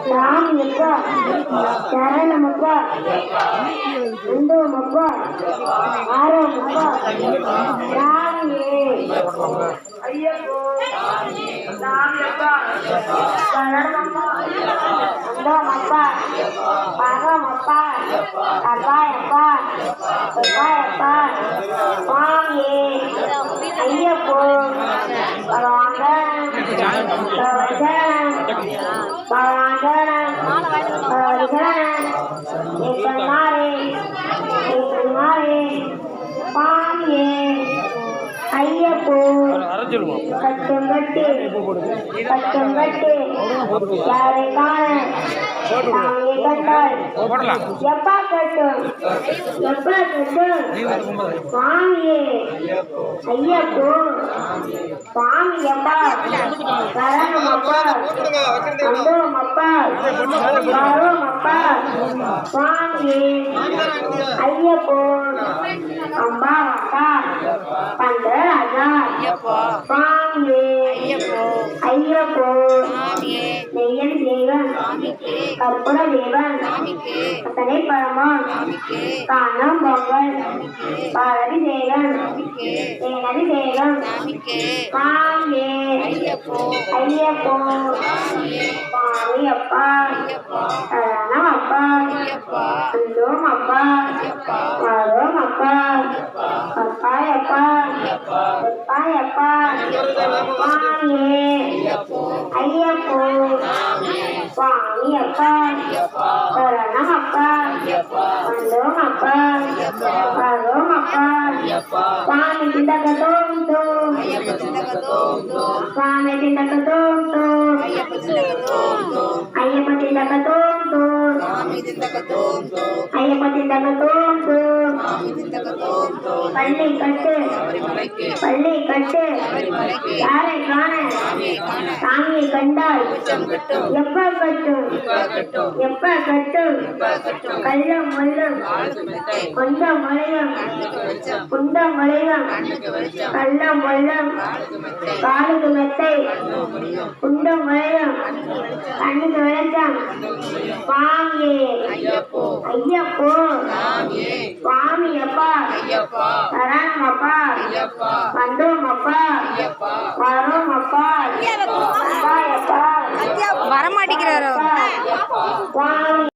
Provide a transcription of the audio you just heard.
சாமியப்பா சரணமப்பா அந்தோமப்பா ஆரோமப்பா சாமியே ஐயப்போ சாமியப்பா சரணமப்பா அந்தோமப்பா பகமப்பா அப்பாயப்பா அப்பாயப்பா சுவாமியே. ஐயப்போ பகவாங்க ஐயப்போ கட்டுங்கட்டு கட்டுங்கட்டு யாரை காண எப்பா கட்டும் எப்பா கட்டும் சுவாமியே ஐயப்போ அந்தோம் அப்பா. வரோம் அப்பா. சுவாமியே ஐயப்போ. அம்மா அப்பா. பந்தராஜா சுவாமியே ஐயப்போ. நெய்யன் தேவன் கற்புர தேவன் அத்தனை பரமான் காணம் பொங்கல் பாரதி தேவன் தேனதி தேவன் சுவாமியே ஐயப்போ. சுவாமி அப்பா சரணம் அப்பா அந்தோம் அப்பா வரோம் அப்பா ஐயப்போ. சுவாமி அப்பா அந்தோம் அப்பா స్వామి అప్ప శరణం అప్ప అందం అప్ప భాగం అప్ప స్వామి తిండకతో స్వామి తిండకతో అయ్యప్ప తిండకతో అయ్యప్ప తిండకతో பள்ளி கட்டு. பள்ளி கட்டு. யாரை காண? சாமியை கண்டால் எப்ப கட்டும்? எப்ப கட்டும்? கள்ளம் முள்ளும். கொஞ்சம் முளையும் குண்டம் முளையும் கள்ளம் முள்ளும். காலுக்கு மெத்தை. குண்டம் முளையும் கண்ணுக்கு வெளிச்சம் சுவாமியே ஐயப்போ. சுவாமி அப்பா சரணம் அப்பா வந்தோம் அப்பா வரோம் அப்பா அப்பா அப்பா வரமாட்டேங்கிறாரோ? சுவாமி.